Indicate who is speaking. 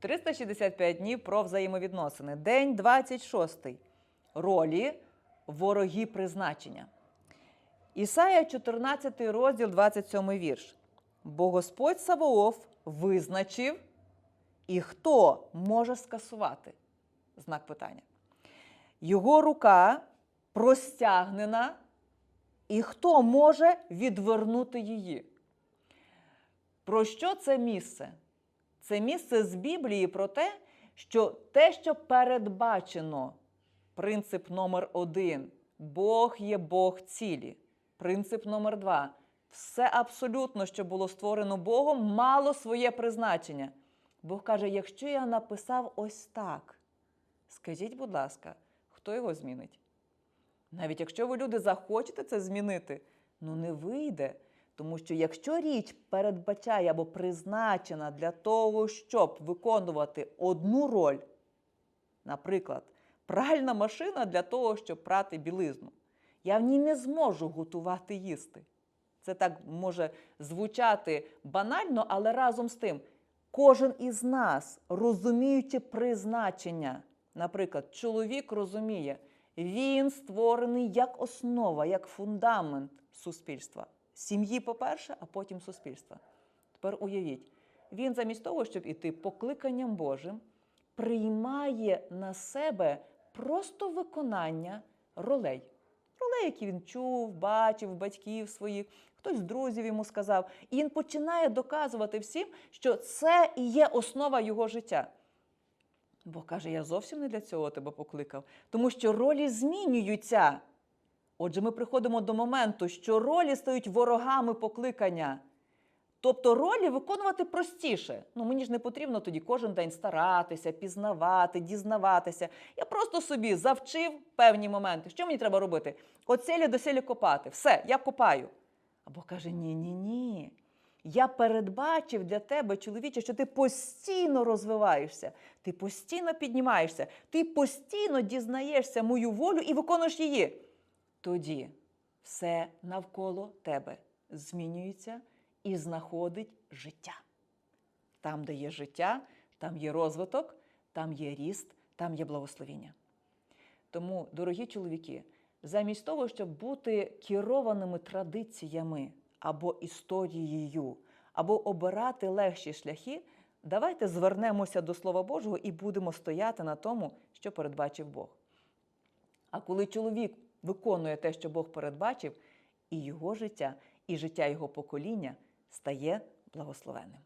Speaker 1: 365 днів про взаємовідносини. День 26. Ролі вороги призначення. Ісая 14 розділ 27 вірш. Бо Господь Саваоф визначив, і хто може скасувати? Знак питання. Його рука простягнена, і хто може відвернути її? Про що це місце? Це місце з Біблії про те, що те, що передбачено, принцип номер один Бог є Бог цілі. Принцип номер два. Все абсолютно, що було створено Богом, мало своє призначення. Бог каже: якщо я написав ось так, скажіть, будь ласка, хто його змінить? Навіть якщо ви люди захочете це змінити, ну не вийде. Тому що якщо річ передбачає або призначена для того, щоб виконувати одну роль, наприклад, пральна машина для того, щоб прати білизну, я в ній не зможу готувати їсти. Це так може звучати банально, але разом з тим, кожен із нас, розуміючи призначення, наприклад, чоловік розуміє, він створений як основа, як фундамент суспільства. Сім'ї, по-перше, а потім суспільства. Тепер уявіть, він замість того, щоб іти покликанням Божим, приймає на себе просто виконання ролей. Ролей, які він чув, бачив, батьків своїх, хтось з друзів йому сказав. І він починає доказувати всім, що це і є основа його життя. Бог каже, я зовсім не для цього тебе покликав, тому що ролі змінюються. Отже, ми приходимо до моменту, що ролі стають ворогами покликання. Тобто ролі виконувати простіше. Ну, мені ж не потрібно тоді кожен день старатися, пізнавати, дізнаватися. Я просто собі завчив певні моменти. Що мені треба робити? От селі до селі копати. Все, я копаю. Або каже: ні, ні, ні. Я передбачив для тебе, чоловіче, що ти постійно розвиваєшся, ти постійно піднімаєшся, ти постійно дізнаєшся мою волю і виконуєш її. Тоді все навколо тебе змінюється і знаходить життя. Там, де є життя, там є розвиток, там є ріст, там є благословіння. Тому, дорогі чоловіки, замість того, щоб бути керованими традиціями або історією, або обирати легші шляхи, давайте звернемося до Слова Божого і будемо стояти на тому, що передбачив Бог. А коли чоловік виконує те, що Бог передбачив, і його життя, і життя його покоління стає благословенним.